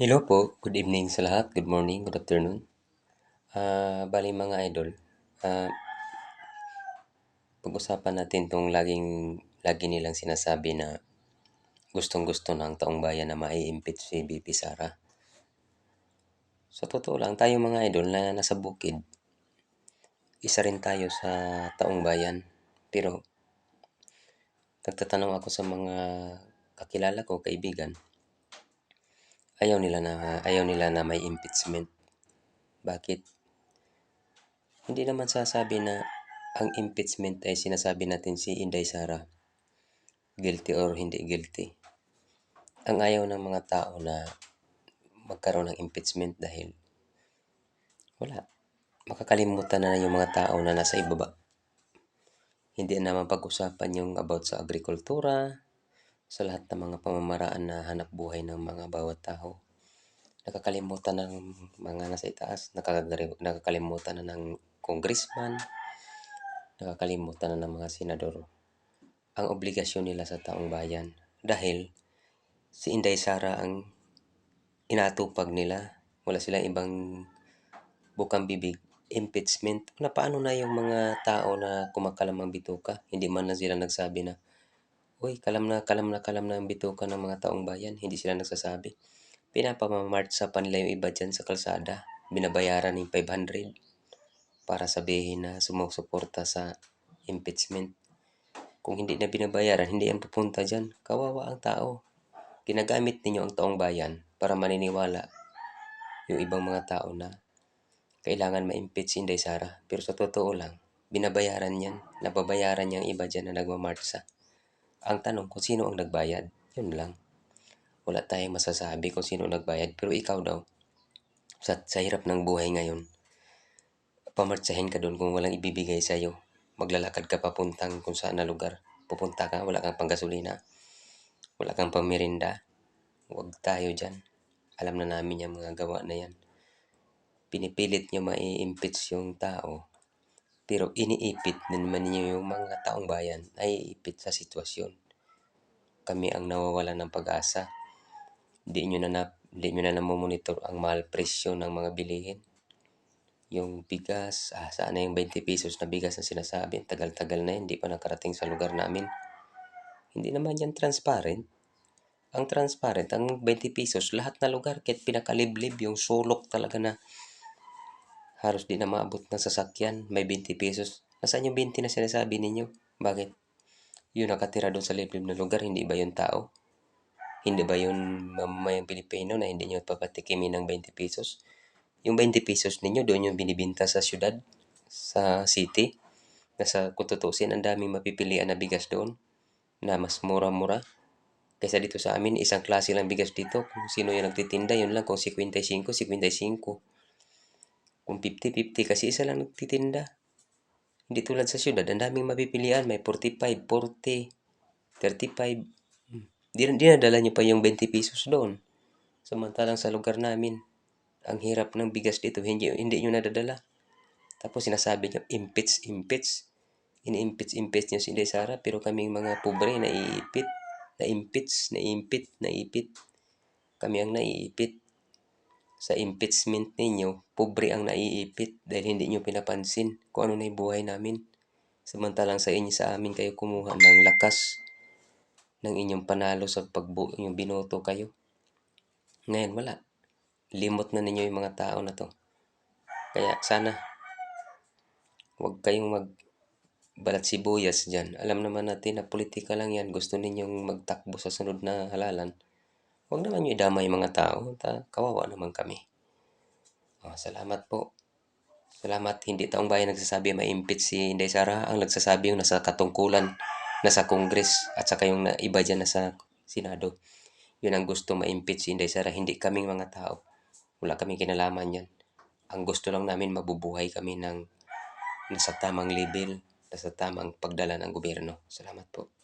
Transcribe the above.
Hello po, good evening sa lahat, good morning, good afternoon. Ah, bali mga idol, ah, pag-usapan natin 'tong laging lagi nilang sinasabi na gustong-gusto ng taong bayan na mai-impeach si VP Sara. Sa totoo lang, tayong mga idol na nasa bukid, isa rin tayo sa taong bayan. Pero nagtatanong ako sa mga kakilala ko, kaibigan, ayaw nila na ayaw nila na may impeachment. Bakit? Hindi naman sasabi na ang impeachment ay sinasabi natin si Inday Sara guilty or hindi guilty. Ang ayaw ng mga tao na magkaroon ng impeachment dahil wala. Makakalimutan na yung mga tao na nasa ibaba. Hindi na mapag-usapan yung about sa agrikultura, sa lahat ng mga pamamaraan na hanap buhay ng mga bawat tao. Nakakalimutan ng mga nasa itaas, nakakalimutan na ng congressman, nakakalimutan na ng mga senador ang obligasyon nila sa taong bayan. Dahil si Inday Sara ang inatupag nila. Wala silang ibang bukang bibig. Impeachment. Na paano na yung mga tao na kumakalamang bituka? Hindi man lang sila nagsabi na, Uy, kalam na, kalam na, kalam na ang bituka ng mga taong bayan. Hindi sila nagsasabi. Pinapamamartsa pa nila yung iba dyan sa kalsada. Binabayaran ng 500 para sabihin na sumusuporta sa impeachment. Kung hindi na binabayaran, hindi yan pupunta dyan. Kawawa ang tao. Ginagamit ninyo ang taong bayan para maniniwala yung ibang mga tao na kailangan ma-impeach si Inday Sara. Pero sa totoo lang, binabayaran yan. Nababayaran niyang iba dyan na nagmamartsa. Ang tanong kung sino ang nagbayad, yun lang. Wala tayong masasabi kung sino ang nagbayad. Pero ikaw daw, sa, sa hirap ng buhay ngayon, pamartsahin ka doon kung walang ibibigay sa'yo. Maglalakad ka papuntang kung saan na lugar. Pupunta ka, wala kang panggasolina. Wala kang pamirinda. Huwag tayo dyan. Alam na namin yung mga gawa na yan. Pinipilit nyo mai-impeach yung tao. Pero iniipit din naman ninyo yung mga taong bayan ay ipit sa sitwasyon. Kami ang nawawala ng pag-asa. Hindi nyo na, na hindi nyo na namomonitor ang mahal presyo ng mga bilihin. Yung bigas, ah, saan na yung 20 pesos na bigas na sinasabi? Tagal-tagal na hindi pa nakarating sa lugar namin. Hindi naman yan transparent. Ang transparent, ang 20 pesos, lahat na lugar, kahit pinakaliblib, yung sulok talaga na halos di na maabot ng sasakyan, may 20 pesos. Nasaan yung 20 na sinasabi ninyo? Bakit? Yung nakatira doon sa liblib na lugar, hindi ba yung tao? Hindi ba yung mamamayang Pilipino na hindi nyo papatikimin ng 20 pesos? Yung 20 pesos ninyo, doon yung binibinta sa syudad, sa city. Nasa kututusin, ang daming mapipilian na bigas doon na mas mura-mura. Kaysa dito sa amin, isang klase lang bigas dito. Kung sino yung nagtitinda, yun lang. Kung 55, 55. Kung 50-50 kasi isa lang nagtitinda. Hindi tulad sa syudad, ang daming mapipilian. May 45, 40, 35. Hmm. Di, dinadala nyo pa yung 20 pesos doon. Samantalang sa lugar namin, ang hirap ng bigas dito, hindi, hindi nyo nadadala. Tapos sinasabi nyo, impeach, impeach. Ini-impeach, impeach nyo si Inday Sara, pero kaming mga pobre, naiipit, na-impeach, na-impit, naipit. Kami ang naiipit sa impeachment ninyo, pobre ang naiipit dahil hindi nyo pinapansin kung ano na yung buhay namin. Samantalang sa inyo sa amin kayo kumuha ng lakas ng inyong panalo sa pagbu yung binoto kayo. Ngayon wala. Limot na ninyo yung mga tao na to. Kaya sana huwag kayong mag balat sibuyas dyan. Alam naman natin na politika lang yan. Gusto ninyong magtakbo sa sunod na halalan. Huwag naman nyo idamay mga tao. Ta, kawawa naman kami. Oh, salamat po. Salamat. Hindi taong bayan nagsasabi ma-impeach si Inday Sara. Ang nagsasabi yung nasa katungkulan, nasa Congress, at saka yung iba dyan nasa Senado. Yun ang gusto ma-impeach si Inday Sara. Hindi kaming mga tao. Wala kaming kinalaman yan. Ang gusto lang namin mabubuhay kami ng nasa tamang level, nasa tamang pagdala ng gobyerno. Salamat po.